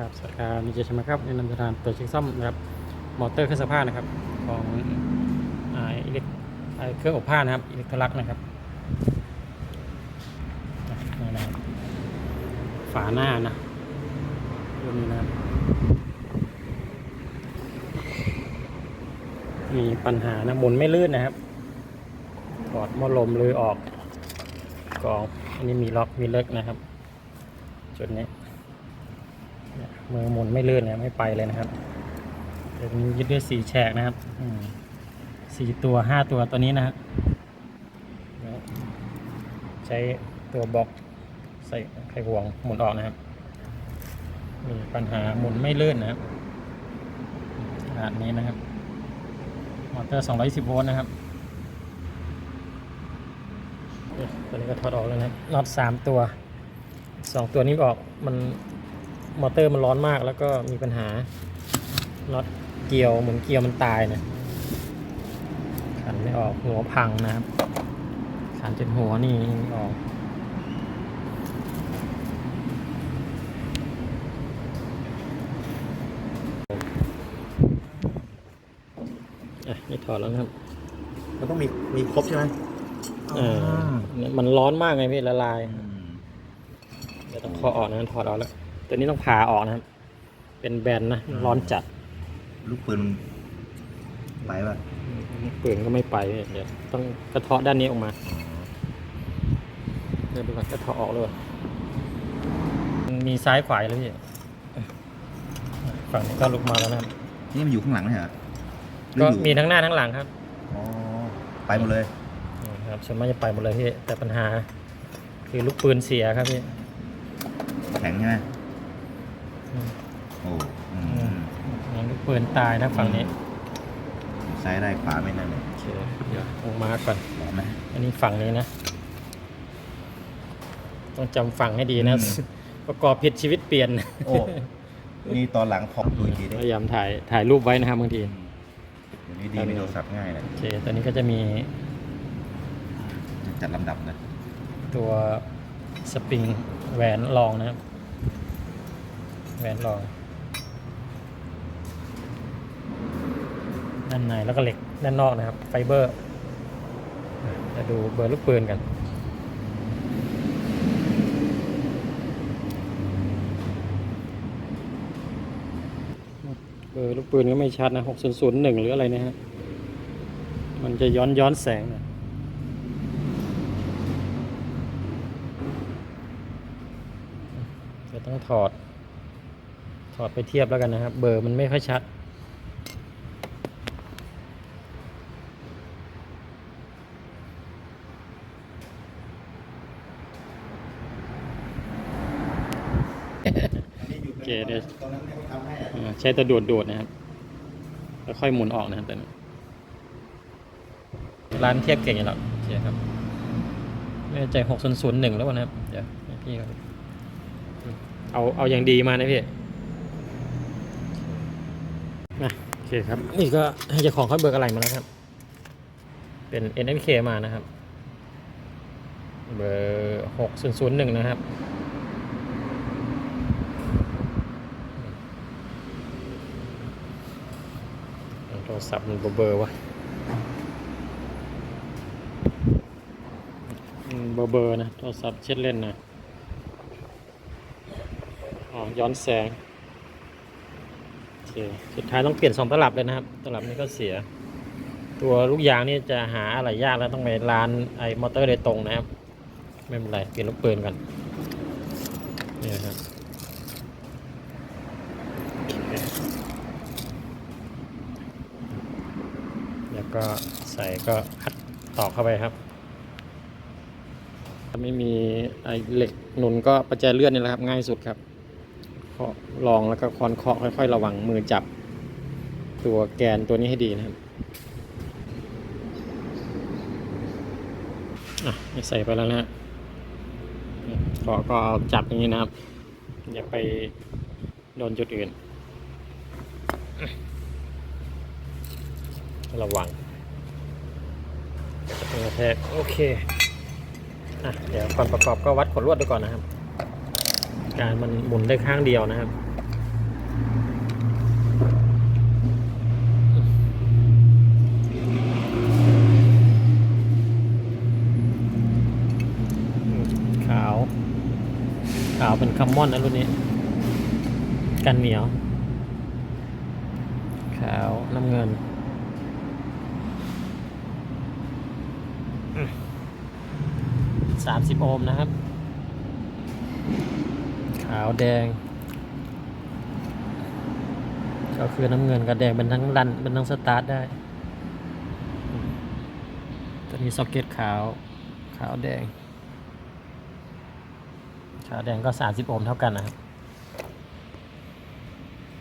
ครับสวัสดีครับมีเจชมาครับในนำสถานตรวจเช็คซ่อมนะครับมอเตอร์เครื่องซักผ้านะครับของอิเล็กเครื่องอบผ้านะครับอิเล็กทรลักนะครับนี่นะครับฝาหน้านะรุ่นนี้นะครับมีปัญหานะหมุนไม่ลื่นนะครับถอดมอลมเลยออกกองอันนี้มีล็อกมีเลิกนะครับ จุดนี้ มือหมุนไม่ลื่นนะไม่ไปเลยนะครับเดี๋ยวนี้ยึดด้วยสี่แฉกนะครับสี่ตัวห้าตัวตัวนี้นะครับใช้ตัวบล็อกใส่ไขควงหมุนออกนะครับ มีปัญหาหมุนไม่ลื่นนะครับขนาดนี้นะครับ มอเตอร์ 210 โวลต์นะครับตัวนี้ก็ถอดออกแล้วนะรับน็อต3ตัว 2 ตัวนี้ออกมัน มอเตอร์มันร้อนมากแล้วก็มีปัญหาน็อตเกี่ยวหมุนเกี่ยวมันตายนะขันไม่ออกหัวพังนะครับขันจนหัวนี่ออกอะนี่ถอดแล้วนะครับมันต้องมีมีครบใช่ไหมเออเนี่ยมันร้อนมากไงพี่ละลายเดี๋ยวต้องขอออกนะถอดออกแล้ว ตัวนี้ต้องผ่าออกนะครับ เป็นแบนนะ ร้อนจัด ลูกปืนไปป่ะเปลืองก็ไม่ไปเดี๋ยวต้องกระเทาะด้านนี้ออกมาเดี๋ยวดูก่อนกระเทาะออกเลยมันมีซ้ายขวาแล้วพี่ฝั่งนี้ก็ลุกมาแล้วนะครับนี่มันอยู่ข้างหลังไม่ใช่เหรอหรือก็อยู่มีทั้งหน้าทั้งหลังครับอ๋อไปหมดเลยนี่ครับส่วนมากจะไปหมดเลยพี่แต่ปัญหา คือลูกปืนเสียครับพี่แข็งใช่ไหมอืม โอ้อืมนี่ลูกปืนตายนะฝั่งนี้ซ้ายได้ขวาไม่นั่นเลยโอเคเดี๋ยวลงมาก่อนร้อนไหม อันนี้ฝั่งนี้นะ ต้องจำฝั่งให้ดีนะ อืม ประกอบผิดชีวิตเปลี่ยน โอ้ นี่ตอนหลังพอกดูอีกทีได้พยายามถ่ายถ่ายรูปไว้นะครับบางที เดี๋ยวนี้ดีมีโทรศัพท์ง่ายนะโอเค ตอนนี้ก็จะมีจะจัดลำดับนะตัวสปริงแหวนรองนะครับ แหวนรองด้านในแล้วก็เหล็กด้านนอกนะครับ ไฟเบอร์จะดูเบอร์ลูกปืนกัน เบอร์ลูกปืนก็ไม่ชัดนะ6001หรืออะไรนะฮะ มันจะย้อนย้อนแสงนะจะต้องถอด อดไปเทียบแล้วกันนะครับ เบอร์มันไม่ค่อยชัด โอเคเดี๋ยวตอนนั้นเขาทำให้อะใช้ตัวดูดดูดนะครับ แล้วค่อยหมุนออกนะครับตัวนี้ร้านเทียบเก่งอยู่แล้วโอเคครับไม่ใจหกศูนย์ศูนย์หนึ่งแล้วนะครับ เดี๋ยวพี่ครับเอา เอาอย่างดีมานะพี่ นะโอเคครับ นี่ก็ให้เจ้าของเขาเบิกอะไรมาแล้วครับ เป็น NFK มานะครับ เบอร์หกศูนย์ศูนย์หนึ่งนะครับโทรศัพท์มันเบอร์ๆวะอืมเบอร์ๆนะ โทรศัพท์เช็ดเล่นนะ อ๋อ ย้อนแสงโอ เคสุดท้ายต้องเปลี่ยนสองตลับเลยนะครับ ตลับนี้ก็เสีย ตัวลูกยางนี่จะหาอะไรยากแล้วต้องไปร้านไอ้มอเตอร์โดยตรงนะครับ ไม่เป็นไรเปลี่ยนลูกปืนกันนี่นะครับแล้วก็ใส่ก็อัดต่อเข้าไปครับถ้าไม่มีไอ้เหล็กหนุนก็ประแจเลื่อนนี่แหละครับ ง่ายสุดครับาะลองแล้วก็คอนเคาะค่อย ๆ ระวังมือจับ ตัวแกนตัวนี้ให้ดีนะครับอะใส่ไปแล้วนะฮะเคาะก็เอาจับอย่างนี้นะครับ อย่าไปโดนจุดอื่น ระวังจะเป็นกระแทกโอเคอะเดี๋ยวก่อนประกอบก็วัดขดลวดดูก่อนนะครับ การมันหมุนได้ข้างเดียวนะครับขาว ขาวเป็นคาร์มอนนะรุ่นนี้ กันเหนียว ขาวน้ำเงินสามสิบโอห์มนะครับ ขาวแดง ก็คือน้ำเงินกับแดงเป็นทั้งรันเป็นทั้งสตาร์ทได้ตัวนี้ซ็อกเก็ตขาวขาวแดง ขาวแดงก็ 30 โอห์มเท่ากันนะครับ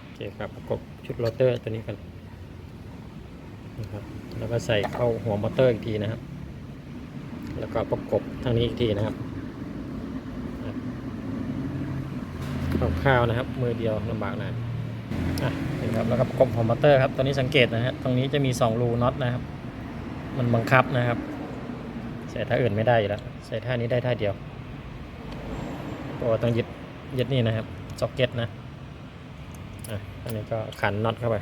โอเคครับประกบชุดโรเตอร์ตัวนี้กันนะครับแล้วก็ใส่เข้าหัวมอเตอร์อีกทีนะครับ แล้วก็ประกบทางนี้อีกทีนะครับ คร่าวนะครับ มือเดียวลำบากหน่อยอะนี่ครับแล้วก็ประกบหัวมอเตอร์ครับตัวนี้สังเกตนะฮะตรงนี้จะมี2รูน็อตนะครับ มันบังคับนะครับ ใส่ท่าอื่นไม่ได้อยู่แล้วใส่ท่านี้ได้ท่าเดียวตัวต้องยึดยึดนี่นะครับซ็อกเก็ตนะอะอันนี้ก็ขันน็อตเข้าไป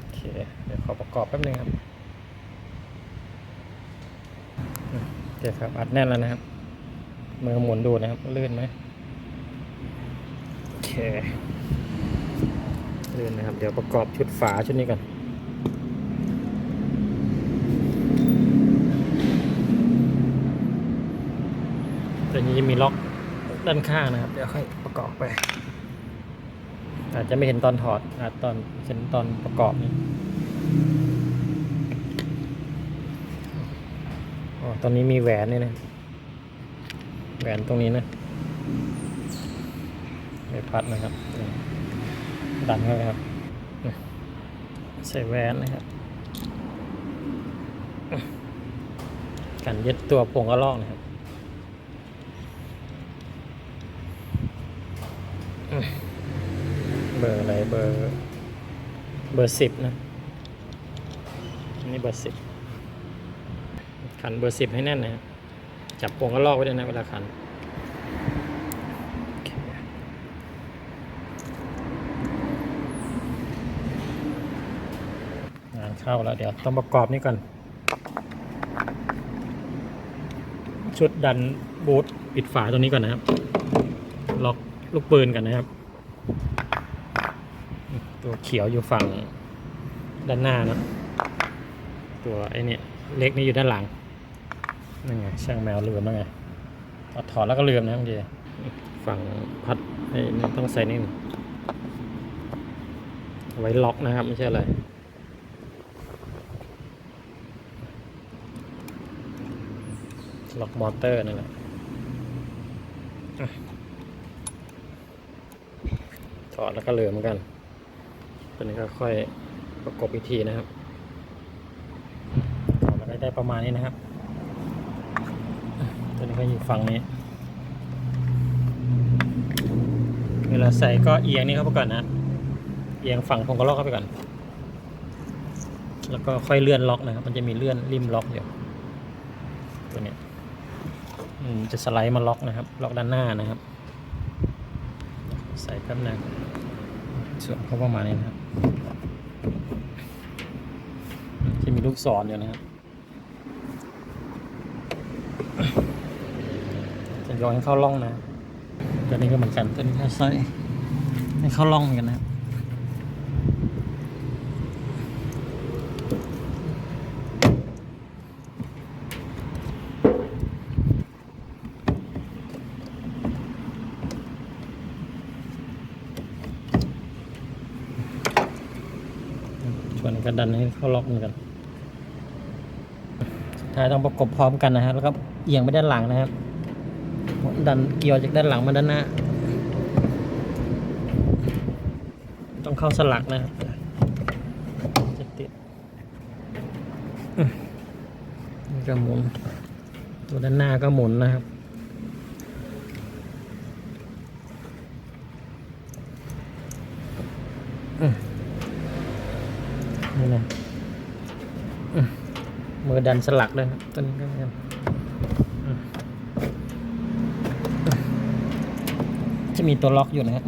โอเคเดี๋ยวขอประกอบแป๊บนึงครับอืมโอเคครับอัดแน่นแล้วนะครับ มือหมุนดูนะครับลื่นไหมโอเคลื่นนะครับ เดี๋ยวประกอบชุดฝาชุดนี้กันตัวนี้จะมีล็อกด้านข้างนะครับ เดี๋ยวค่อยประกอบไป อาจจะไม่เห็นตอนถอดอาจตอนเห็นตอนประกอบนี่อ๋อ ตอนนี้มีแหวนนี่นะ แหวนตรงนี้นะไม่พัดนะครับ ดันเข้าไปครับ ใส่แหวนนะครับ กันยึดตัวโปร่งกระลอกนะครับเบอร์อะไรเบอร์ เบอร์สิบนะ นี่เบอร์สิบ ขันเบอร์สิบให้แน่นนะจับโป่งก็ลอกไว้ด้วยนะเวลาขันงานเข้าแล้วเดี๋ยวต้องประกอบนี่ก่อน ชุดดันบูทปิดฝาตัวนี้ก่อนนะครับ ล็อกลูกปืนกันนะครับ ตัวเขียวอยู่ฝั่งด้านหน้านะตัวไอ้นี่เล็กนี่อยู่ด้านหลัง นั่นไงช่างแมวลืมแล้วไงเอาถอดแล้วก็ลืมนะบางทีฝั่งพัดไอ้นี่ต้องใส่นี่เอาไว้ล็อกนะครับ ไม่ใช่อะไรล็อกมอเตอร์นั่นแหละถอดแล้วก็ลืมเหมือนกัน ตัวนี้ก็ค่อยประกบอีกทีนะครับออกมาได้ได้ประมาณนี้นะครับ ตัวนี้ก็อยู่ฝั่งนี้ เวลาใส่ก็เอียงนี่เข้าไปก่อนนะเอียงฝั่งพงกระลอกเข้าไปก่อน แล้วก็ค่อยเลื่อนล็อกนะครับ มันจะมีเลื่อนริมล็อกอยู่ตัวนี้อืมจะสไลด์มาล็อกนะครับ ล็อกด้านหน้านะครับ ใส่แป๊บนึงส่วนเขาประมาณนี้นะครับ จะมีลูกศรอยู่นะครับ จะย้อนให้เข้าร่องนะตัวนี้ก็เหมือนกันตัวนี้ก็ใส่ให้เข้าร่องเหมือนกันนะครับส่วนนี้ก็ดันให้เข้าล็อกเหมือนกันสุดท้ายต้องประกบพร้อมกันนะครับ แล้วก็เอียงไปด้านหลังนะครับ ดันเกี่ยวจากด้านหลังมาด้านหน้า ต้องเข้าสลักนะครับจะติดนี่ก็หมุน ตัวด้านหน้าก็หมุนนะครับอืมนี่นะอืมมือดันสลักเลยครับตัวนี้ก็เหมือนกัน จะมีตัวล็อกอยู่นะครับ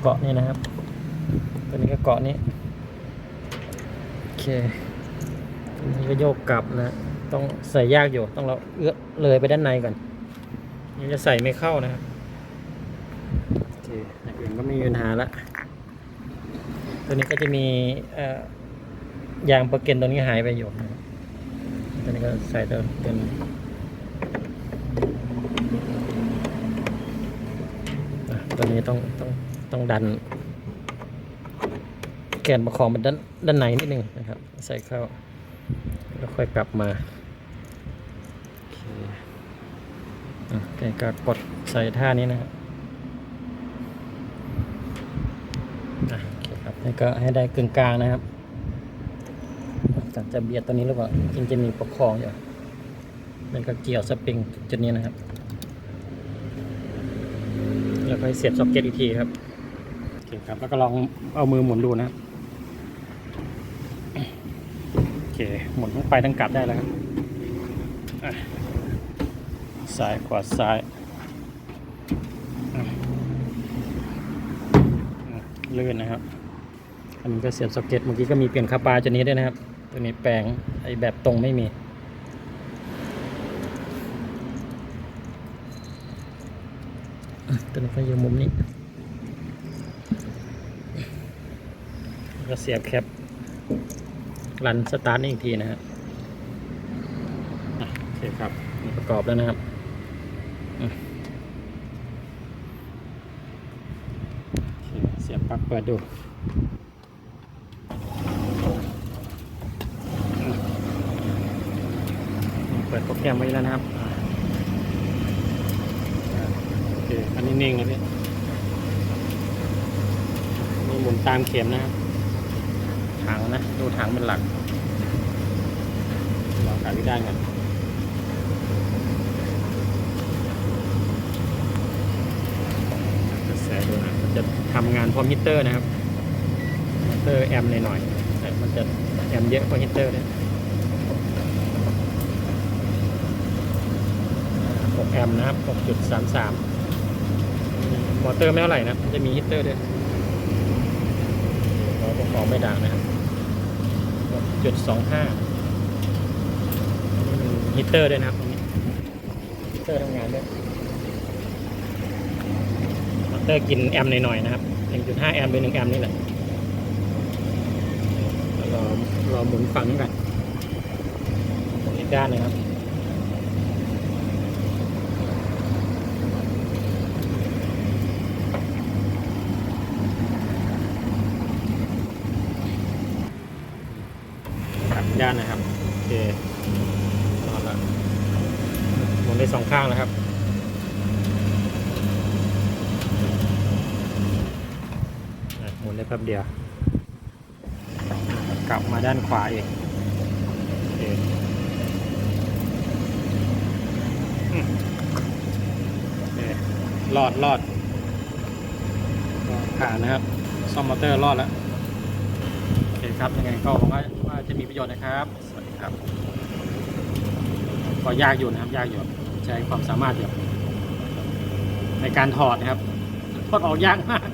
เกาะนี่นะครับ ตัวนี้ก็เกาะนี้โอเคอันนี้ก็โยกกลับนะต้องใส่ยากอยู่ต้องเราเอื้อเลยไปด้านในก่อนนี่จะใส่ไม่เข้านะครับโอเคอย่างอื่นก็ไม่มีปัญหาละตัวนี้ก็จะมีอยางปรเกนตัวนี้หายไปอยู่นะตัวนี้ก็ใส่ตัวเป็นอะ ตัวนี้ต้องต้องต้องดัน แกนประคองมันด้านด้านในนิดนึงนะครับ ใส่เข้า แล้วค่อยกลับมาโอเคอะแกก็กดใส่ท่านี้นะครับอะโอเคครับนี่ก็ให้ได้กึ่งกลางนะครับจากจะเบียดตัวนี้หรือเปล่าจริงจะมีประคองอยู่มันก็เกี่ยวสปริงจุดนี้นะครับ แล้วก็เสียบซ็อกเก็ตอีกทีครับโอเคครับ แล้วก็ลองเอามือหมุนดูนะโอเคหมุนทั้งไปทั้งกลับได้แล้วครับซ้ายขวาซ้ายอะอะลื่นนะครับ อันนี้ก็เสียบสอกเก็ตเมื่อกี้ก็มีเปลี่ยนคาปาตัวนี้ด้วยนะครับ ตัวนี้แปลงไอแบบตรงไม่มี อะตัว นี้ก็อยู่มุมนี้ ก็เสียบแคปรันสตาร์ทนี่อีกทีนะครับโอเคครับประกอบแล้วนะครับเเสียบปลั๊กเปิดดูเปิดโปรแกรมไว้แล้วนะครับ อะโอเคอันนี้นิ่งนะพี่นี่หมุนตามเข็มนะครับถังนะ ดูถังเป็นหลักลองขายที่ด้านกันกระแสดูนะมันจะทำงานพร้อมฮิตเตอร์นะครับฮิตเตอร์แอมหน่อยๆแต่มันจะแอมเยอะกว่าฮิตเตอร์เนี่ย6แอมป์นะครับ 6.33 มอเตอร์ไม่เท่าไหร่นะมันจะมีฮิตเตอร์ด้วยเราประกอบไม่ดังนะครับจุดสองห้าฮีตเตอร์ด้วยนะครับตรงนี้ฮีตเตอร์ทำงานด้วยมอเตอร์กินแอมป์หน่อยๆนะครับ1.5แอมป์เป็น1แอมป์นี่แหละแล้วรอรอหมุนฝั่งนี้ก่อนหมุนอีกด้านหนึงครับ ด้านนะครับ โอเคนอนละหมุนได้สองข้างแล้วครับหมุนได้แป๊บเดียว กลับมาด้านขวาอีกโอเอืมโอเครอดรอดผ่านนะครับ ซ่อมมอเตอร์รอดแล้ว ครับยังไงก็หวังว่าว่าจะมีประโยชน์นะครับ สวัสดีครับ ก็ยากอยู่นะครับ ยากอยู่ใช้ความสามารถอยู่ในการถอดนะครับถอดออกยากมาก